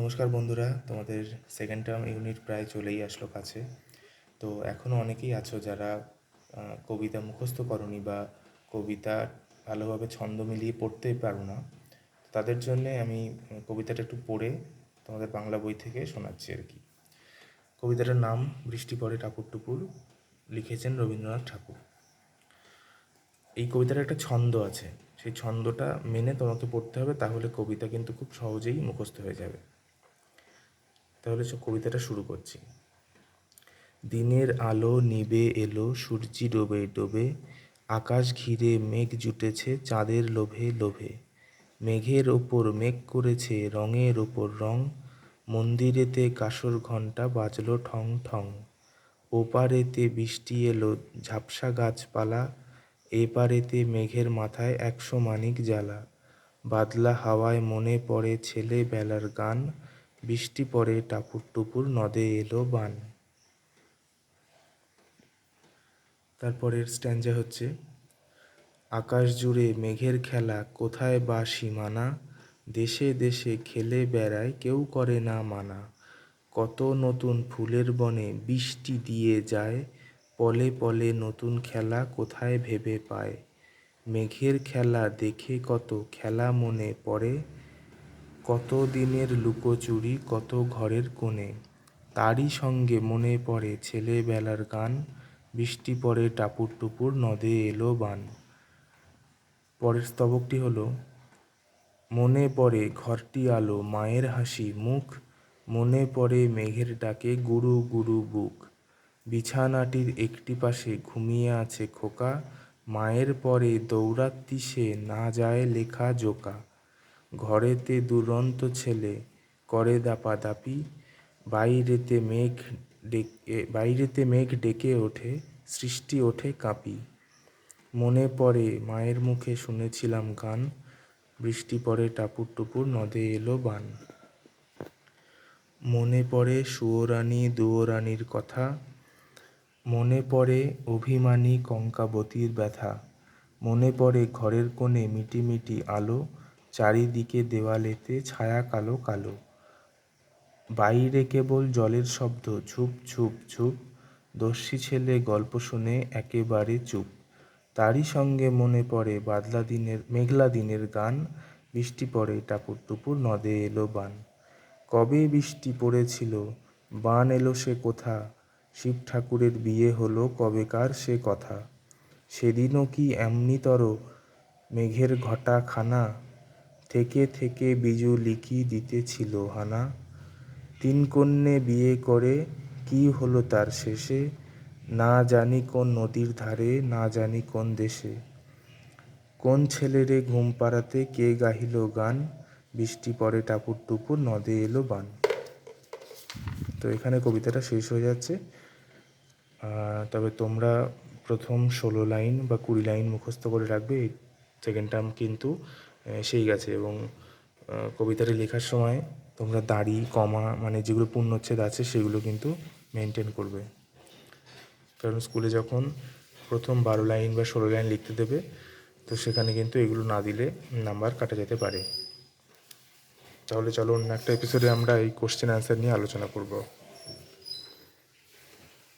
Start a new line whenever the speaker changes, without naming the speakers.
নমস্কার বন্ধুরা, তোমাদের সেকেন্ড টার্ম ইউনিট প্রায় চলেই আসলো কাছে। তো এখনও অনেকেই আছো যারা কবিতা মুখস্থ করনি বা কবিতা ভালোভাবে ছন্দ মিলিয়ে পড়তে পারো না তাদের জন্যে আমি কবিতাটা একটু পড়ে তোমাদের বাংলা বই থেকে শোনাচ্ছি আর কি। কবিতাটার নাম বৃষ্টি পড়ে ঠাকুর টুকুর লিখেছেন রবীন্দ্রনাথ ঠাকুর। এই কবিতার একটা ছন্দ আছে, সেই ছন্দটা মেনে তোমাকে পড়তে হবে, তাহলে কবিতা কিন্তু খুব সহজেই মুখস্থ হয়ে যাবে। তাহলে সব কবিতাটা শুরু করছি। দিনের আলো নিবে এলো, সূর্যি ডোবে ডোবে, আকাশ ঘিরে মেঘ জুটেছে চাঁদের লোভে লোভে। মেঘের ওপর মেঘ করেছে রঙের ওপর রং, মন্দিরেতে কাসর ঘণ্টা বাজলো ঠং ঠং। ওপারেতে বৃষ্টি এলো ঝাপসা গাছপালা, এপারেতে মেঘের মাথায় একশো মানিক জ্বালা। বাদলা হাওয়ায় মনে পড়ে ছেলে বেলার গান বৃষ্টি পড়ে টাপুর টুপুর নদে এলো বান। তারপরের স্ট্যান্জা হচ্ছে, আকাশ জুড়ে মেঘের খেলা, কোথায় বা সীমানা? দেশে দেশে খেলে বেড়ায়, কেউ করে না মানা। কত নতুন ফুলের বনে বৃষ্টি দিয়ে যায়, পলে পলে নতুন খেলা কোথায় ভেবে পায়? মেঘের খেলা দেখে কত খেলা মনে পড়ে কত দিনের লুকোচুরি, কত ঘরের কোণে। তারই সঙ্গে মনে পড়ে ছেলেবেলার গান, বৃষ্টি পড়ে টাপুর টুপুর, নদে এলো বান। পরের স্তবকটি হলো, মনে পড়ে ঘরটি আলো, মায়ের হাসি, মুখ। মনে পড়ে মেঘের ডাকে গুরু গুরু বুক। বিছানাটির একটি পাশে ঘুমিয়ে আছে খোকা। মায়ের পরে দৌড়াত্তি সে, না যায় লেখা জোকা। ঘরেতে দুরন্ত ছেলে করে দাপাদাপি, বাইরেতে মেঘ ডেকে বাইরেতে মেঘ ডেকে ওঠে, সৃষ্টি ওঠে কাঁপি। মনে পড়ে, মায়ের মুখে শুনেছিলাম গান, বৃষ্টি পড়ে টাপুর টুপুর নদে এলো বান। মনে পড়ে সুয়োরানী দুয়োরানীর কথা, মনে পড়ে অভিমানী কঙ্কাবতীর ব্যথা, মনে পড়ে ঘরের কোণে মিটিমিটি আলো চারিদিকে দেওয়ালেতে ছায়া কালো কালো। বাইরে কেবল জলের শব্দ, ঝুপ ঝুপ ঝুপ। দস্যি ছেলে গল্প শুনে একেবারে চুপ। তারই সঙ্গে মনে পড়ে বাদলা দিনের, মেঘলা দিনের গান। বৃষ্টি পড়ে টাপুর টুপুর নদে এলো বান। কবে বৃষ্টি পড়েছিল? বান এলো সে কোথা? শিব ঠাকুরের বিয়ে হলো কবেকার সে কথা? সেদিনও কি এমনিতর মেঘের ঘটা খানা? থেকে থেকে বিজু লিখি দিতেছিল, হানা। তিন কন্যে বিয়ে করে, কি হলো তার শেষে? না জানি কোন নদীর ধারে, না জানি কোন দেশে। কোন ছেলেরে ঘুম পাড়াতে কে গাহিল গান? বৃষ্টি পড়ে টাপুর টুপুর, নদে এলো বান। তো এখানে কবিতাটা শেষ হয়ে যাচ্ছে। তবে তোমরা প্রথম ষোলো লাইন বা কুড়ি লাইন মুখস্থ করে রাখবে সেকেন্ড টার্ম কিন্তু সেই গেছে এবং কবিতাটি লেখার সময় তোমরা দাড়ি, কমা মানে যেগুলো পূর্ণচ্ছেদ আছে সেগুলো কিন্তু মেনটেন করবে। কারণ স্কুলে যখন প্রথম বারো লাইন বা ষোলো লাইন লিখতে দেবে, তো সেখানে কিন্তু এগুলো না দিলে নাম্বার কাটা যেতে পারে। তাহলে চলো অন্য একটা এপিসোডে আমরা এই কোশ্চেন অ্যান্সার নিয়ে আলোচনা করব।